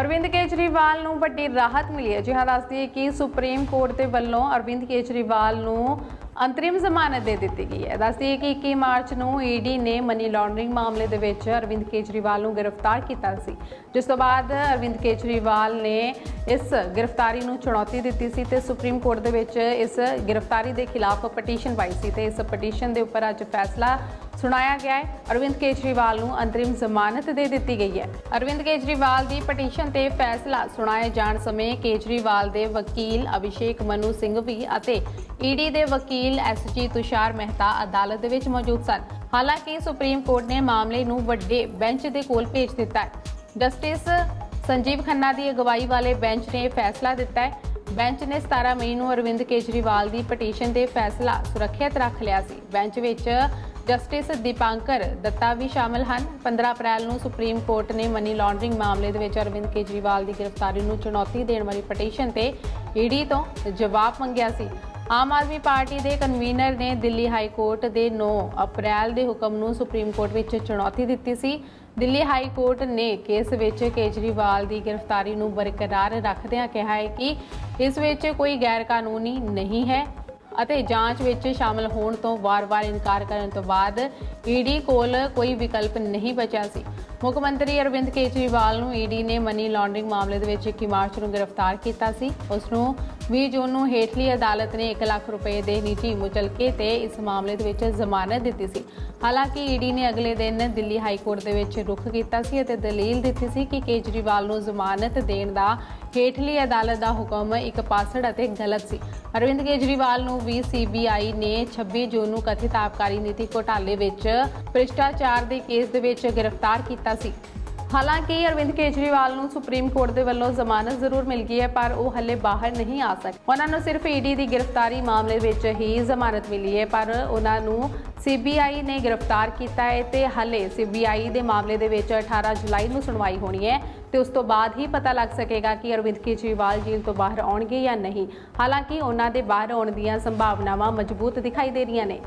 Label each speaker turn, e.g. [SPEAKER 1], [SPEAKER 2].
[SPEAKER 1] ਅਰਵਿੰਦ ਕੇਜਰੀਵਾਲ ਨੂੰ ਵੱਡੀ ਰਾਹਤ ਮਿਲੀ ਹੈ। ਜੀ ਹਾਂ ਦੱਸਦੀ ਹੈ ਕਿ ਸੁਪਰੀਮ ਕੋਰਟ ਦੇ ਵੱਲੋਂ ਅਰਵਿੰਦ ਕੇਜਰੀਵਾਲ ਨੂੰ ਅੰਤਰਿਮ ਜ਼ਮਾਨਤ ਦੇ ਦਿੱਤੀ ਗਈ ਹੈ। ਦੱਸਦੀ ਹੈ ਕਿ 21 ਮਾਰਚ ਨੂੰ ਈਡੀ ਨੇ ਮਨੀ ਲਾਂਡਰਿੰਗ ਮਾਮਲੇ ਦੇ ਵਿੱਚ ਅਰਵਿੰਦ ਕੇਜਰੀਵਾਲ ਨੂੰ ਗ੍ਰਿਫਤਾਰ ਕੀਤਾ ਸੀ। ਜਿਸ ਤੋਂ ਬਾਅਦ ਅਰਵਿੰਦ ਕੇਜਰੀਵਾਲ ਨੇ ਇਸ ਗ੍ਰਿਫਤਾਰੀ ਨੂੰ ਚੁਣੌਤੀ ਦਿੱਤੀ ਸੀ ਤੇ ਸੁਪਰੀਮ ਕੋਰਟ ਦੇ ਵਿੱਚ ਇਸ ਗ੍ਰਿਫਤਾਰੀ ਦੇ ਖਿਲਾਫ ਪਟੀਸ਼ਨ ਪਾਈ ਸੀ ਤੇ ਇਸ ਪਟੀਸ਼ਨ ਦੇ ਉੱਪਰ ਅੱਜ ਫੈਸਲਾ ਸੁਣਾਇਆ ਗਿਆ ਹੈ। ਅਰਵਿੰਦ ਕੇਜਰੀਵਾਲ ਨੂੰ ਅੰਤਰਿਮ ਜ਼ਮਾਨਤ ਦੇ ਦਿੱਤੀ ਗਈ ਹੈ। ਅਰਵਿੰਦ ਕੇਜਰੀਵਾਲ ਦੀ ਪਟੀਸ਼ਨ ਤੇ ਫੈਸਲਾ ਸੁਣਾਏ ਜਾਣ ਸਮੇਂ ਕੇਜਰੀਵਾਲ ਦੇ ਵਕੀਲ ਅਭਿਸ਼ੇਕ ਮਨੂ ਸਿੰਘ ਵੀ ਅਤੇ ਈਡੀ ਦੇ ਵਕੀਲ ਐਸਜੀ ਤੁਸ਼ਾਰ ਮਹਿਤਾ ਅਦਾਲਤ ਦੇ ਵਿੱਚ ਮੌਜੂਦ ਸਨ। ਹਾਲਾਂਕਿ ਸੁਪਰੀਮ ਕੋਰਟ ਨੇ ਮਾਮਲੇ ਨੂੰ ਵੱਡੇ ਬੈਂਚ ਦੇ ਕੋਲ ਭੇਜ ਦਿੱਤਾ ਹੈ। ਜਸਟਿਸ ਸੰਜੀਵ ਖੰਨਾ ਦੀ ਅਗਵਾਈ ਵਾਲੇ ਬੈਂਚ ਨੇ ਫੈਸਲਾ ਦਿੱਤਾ ਹੈ। ਬੈਂਚ ਨੇ 17 ਮਈ ਨੂੰ ਅਰਵਿੰਦ ਕੇਜਰੀਵਾਲ ਦੀ ਪਟੀਸ਼ਨ ਤੇ ਫੈਸਲਾ ਸੁਰੱਖਿਅਤ ਰੱਖ ਲਿਆ ਸੀ। ਬੈਂਚ ਵਿੱਚ ਜਸਟਿਸ ਦੀਪਾਂਕਰ ਦੱਤਾ ਵੀ ਸ਼ਾਮਲ ਹਨ। 15 ਅਪ੍ਰੈਲ ਨੂੰ ਸੁਪਰੀਮ ਕੋਰਟ ਨੇ ਮਨੀ ਲਾਂਡਰਿੰਗ ਮਾਮਲੇ ਦੇ ਵਿੱਚ ਅਰਵਿੰਦ ਕੇਜਰੀਵਾਲ ਦੀ ਗ੍ਰਿਫਤਾਰੀ ਨੂੰ ਚੁਣੌਤੀ ਦੇਣ ਵਾਲੀ ਪਟੀਸ਼ਨ ਤੇ ਈਡੀ ਤੋਂ ਜਵਾਬ ਮੰਗਿਆ ਸੀ। ਆਮ ਆਦਮੀ ਪਾਰਟੀ ਦੇ ਕਨਵੀਨਰ ਨੇ ਦਿੱਲੀ ਹਾਈ ਕੋਰਟ ਦੇ 9 ਅਪ੍ਰੈਲ ਦੇ ਹੁਕਮ ਨੂੰ ਸੁਪਰੀਮ ਕੋਰਟ ਵਿੱਚ ਚੁਣੌਤੀ ਦਿੱਤੀ ਸੀ। ਦਿੱਲੀ ਹਾਈ ਕੋਰਟ ਨੇ ਕੇਸ ਵਿੱਚ ਕੇਜਰੀਵਾਲ ਦੀ ਗ੍ਰਿਫਤਾਰੀ ਨੂੰ ਬਰਕਰਾਰ ਰੱਖਦਿਆਂ ਕਿਹਾ ਹੈ ਕਿ ਇਸ ਵਿੱਚ ਕੋਈ ਗੈਰ ਕਾਨੂੰਨੀ ਨਹੀਂ ਹੈ। ਅਤੇ ਜਾਂਚ ਵਿੱਚ ਸ਼ਾਮਲ ਹੋਣ ਤੋਂ ਵਾਰ-ਵਾਰ ਇਨਕਾਰ ਕਰਨ ਤੋਂ ਬਾਅਦ ਈਡੀ ਕੋਲ ਕੋਈ ਵਿਕਲਪ ਨਹੀਂ ਬਚਿਆ ਸੀ। ਮੁੱਖ ਮੰਤਰੀ ਅਰਵਿੰਦ ਕੇਜਰੀਵਾਲ ਨੂੰ ਈਡੀ ਨੇ ਮਨੀ ਲਾਂਡਰਿੰਗ ਮਾਮਲੇ ਦੇ ਵਿੱਚ 21 ਮਾਰਚ ਨੂੰ ਗ੍ਰਿਫਤਾਰ ਕੀਤਾ ਸੀ। ਉਸ ਨੂੰ 20 ਜੂਨ ਨੂੰ ਹੇਠਲੀ ਅਦਾਲਤ ਨੇ 1 ਲੱਖ ਰੁਪਏ ਦੇ ਨਿੱਜੀ ਮੁਚਲਕੇ ਤੇ ਇਸ ਮਾਮਲੇ ਦੇ ਵਿੱਚ ਜ਼ਮਾਨਤ ਦਿੱਤੀ ਸੀ। ਹਾਲਾਂਕਿ ਈਡੀ ਨੇ ਅਗਲੇ ਦਿਨ ਦਿੱਲੀ ਹਾਈ ਕੋਰਟ ਦੇ ਵਿੱਚ ਰੁਖ ਕੀਤਾ ਸੀ ਅਤੇ ਦਲੀਲ ਦਿੱਤੀ ਸੀ ਕਿ ਕੇਜਰੀਵਾਲ ਨੂੰ ਜ਼ਮਾਨਤ ਦੇਣ ਦਾ ਹੇਠਲੀ ਅਦਾਲਤ ਦਾ ਹੁਕਮ ਇੱਕ ਪਾਸੜ ਅਤੇ ਗਲਤ ਸੀ। ਅਰਵਿੰਦ ਕੇਜਰੀਵਾਲ ਨੂੰ ਵੀ ਸੀਬੀਆਈ ਨੇ 26 ਜੂਨ ਨੂੰ ਕਥਿਤ ਆਬਕਾਰੀ ਨੀਤੀ ਘੋਟਾਲੇ ਵਿੱਚ ਭ੍ਰਿਸ਼ਟਾਚਾਰ ਦੇ ਕੇਸ ਦੇ ਵਿੱਚ ਗ੍ਰਿਫਤਾਰ ਕੀਤਾ ਸੀ। ਹਾਲਾਂਕਿ ਅਰਵਿੰਦ ਕੇਜਰੀਵਾਲ ਨੂੰ ਸੁਪਰੀਮ ਕੋਰਟ ਦੇ ਵੱਲੋਂ ਜ਼ਮਾਨਤ ਜ਼ਰੂਰ ਮਿਲ ਗਈ ਹੈ, ਪਰ ਉਹ ਹੱਲੇ ਬਾਹਰ ਨਹੀਂ ਆ ਸਕੇ। ਉਹਨਾਂ ਨੂੰ ਸਿਰਫ ਈਡੀ ਦੀ ਗ੍ਰਿਫਤਾਰੀ ਮਾਮਲੇ ਵਿੱਚ ਹੀ ਜ਼ਮਾਨਤ ਮਿਲੀ ਹੈ, ਪਰ ਉਹਨਾਂ ਨੂੰ ਸੀਬੀਆਈ ਨੇ ਗ੍ਰਿਫਤਾਰ ਕੀਤਾ ਹੈ ਤੇ ਹੱਲੇ ਸੀਬੀਆਈ ਦੇ ਮਾਮਲੇ ਦੇ ਵਿੱਚ 18 ਜੁਲਾਈ ਨੂੰ ਸੁਣਵਾਈ ਹੋਣੀ ਹੈ ਤੇ ਉਸ ਤੋਂ ਬਾਅਦ ਹੀ ਪਤਾ ਲੱਗ ਸਕੇਗਾ ਕਿ ਅਰਵਿੰਦ ਕੇਜਰੀਵਾਲ ਜੇਲ੍ਹ ਤੋਂ ਬਾਹਰ ਆਉਣਗੇ ਜਾਂ ਨਹੀਂ। ਹਾਲਾਂਕਿ ਉਹਨਾਂ ਦੇ ਬਾਹਰ ਆਉਣ ਦੀਆਂ ਸੰਭਾਵਨਾਵਾਂ ਮਜ਼ਬੂਤ ਦਿਖਾਈ ਦੇ ਰਹੀਆਂ ਨੇ।